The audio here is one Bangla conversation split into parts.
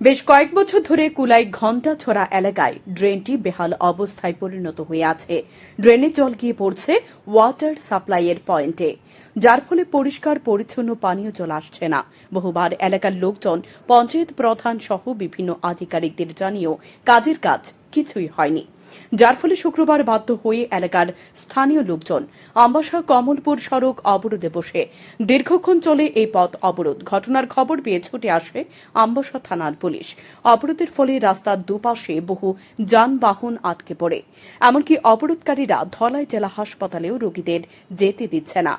বেশ কয়েক বছর ধরে কুলাই ঘণ্টা ছড়া এলাকায় ড্রেনটি বেহাল অবস্থায় পরিণত হয়ে আছে। ড্রেনে জল গিয়ে পড়ছে ওয়াটার সাপ্লাইয়ের পয়েন্টে। যার ফলে পরিষ্কার, পরিচ্ছন্ন পানীয় জল আসছে না। বহুবার এলাকার লোকজন, পঞ্চায়েত প্রধান সহ বিভিন্ন আধিকারিকদের জানিয়েও কাজের কাজ কিছুই হয়নি। যার ফলে শুক্রবার বাধ্য হয়ে এলাকার স্থানীয় লোকজন আম্বাসা কমলপুর সড়ক অবরোধে বসে দীর্ঘক্ষণ চলে এই পথ অবরোধ। ঘটনার খবর পেয়ে ছুটে আসে আম্বাসা থানার পুলিশ। অবরোধের ফলে রাস্তার দুপাশে বহু যানবাহন আটকে পড়ে। এমনকি অবরোধকারীরা ধলাই জেলা হাসপাতালেও রোগীদের যেতে দিচ্ছে না।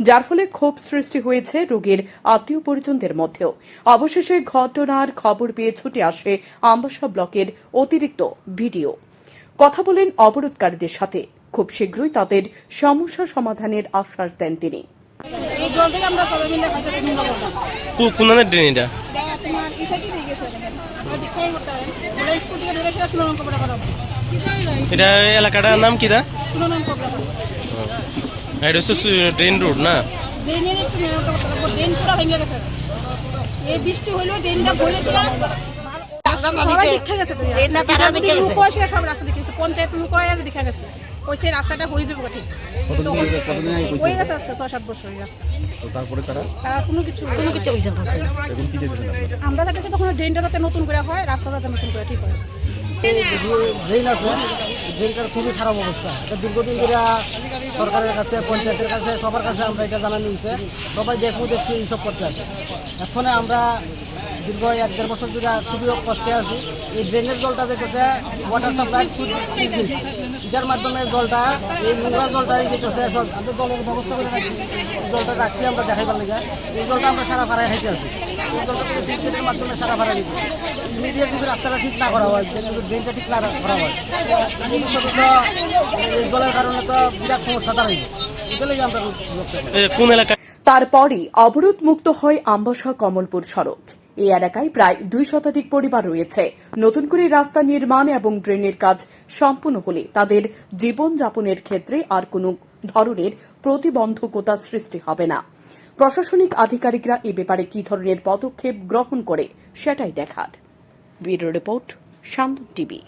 যার ফলে ক্ষোভ সৃষ্টি হয়েছে রোগীর আত্মীয় পরিজনদের মধ্যেও। অবশেষে ঘটনার খবর পেয়ে ছুটে আসে আম্বাসা ব্লকের অতিরিক্ত ভিডিও। কথা বলেন অবরোধকারীদের সাথে। খুব শীঘ্রই তাদের সমস্যা সমাধানের আশ্বাস দেন তিনি। এটা? এলাকাটার নাম কি দা এটা হচ্ছে ড্রেন রোড না? ড্রেন পুরো ভেঙে গেছে। এই বৃষ্টি হইল ড্রেনটা ভরে ছিল। সবাই দেখা গেছে পঞ্চায়েত লুকোয় দেখা রাস্তাটা হয়ে যাবে ঠিক। হয়ে গেছে? আজকে ছয় সাত বছর এই রাস্তা তারপরে তারা? তারা কোনো কিছু কোনো কিছু অভিযোগ করছে আমরা চাইতেছি তখন ড্রেনটা যাতে নতুন করে হয় রাস্তা যাতে নতুন করে ঠিক হয়। ড্রেন আছে ড্রেনটার খুবই খারাপ অবস্থা। এটা দীর্ঘদিন ধরে সরকারের কাছে পঞ্চায়েতের কাছে সবার কাছে আমরা এটা জানানো হয়েছে। সবাই দেখব দেখছি এইসব করতে আছে এখন আমরা দীর্ঘ এক দেড় বছর ধরে খুবই কষ্টে আছি। এই ড্রেনের জলটা যেতেছে ওয়াটার সাপ্লাই যার মাধ্যমে জলটা এই নোংরা জলটা যেতেছে আমরা জলের ব্যবস্থা করে রাখছি। এই জলটা রাখছি আমরা দেখাইবার লেগে। এই জলটা আমরা সারা ভাড়ায় খাইতে আছি। এই জলটা থেকে সিস্টেমের মাধ্যমে সারা ভাড়া দিচ্ছি ইমিডিয়েট যদি রাস্তাটা ঠিক না করা হয় ড্রেনটা ঠিক না করা হয় এই জলের কারণে তো বিরাট সমস্যা দাঁড়াই কোন এলাকা তারপরই অবরোধ মুক্ত হয় আম্বাসা কমলপুর সড়ক। এই এলাকায় প্রায় দুই শতাধিক পরিবার রয়েছে। নতুন করে রাস্তা নির্মাণ এবং ড্রেনের কাজ সম্পূর্ণ হলে তাদের জীবনযাপনের ক্ষেত্রে আর কোনো ধরনের প্রতিবন্ধকতা সৃষ্টি হবে না। প্রশাসনিক আধিকারিকরা এ ব্যাপারে কি ধরনের পদক্ষেপ গ্রহণ করে সেটাই দেখার। Report TV.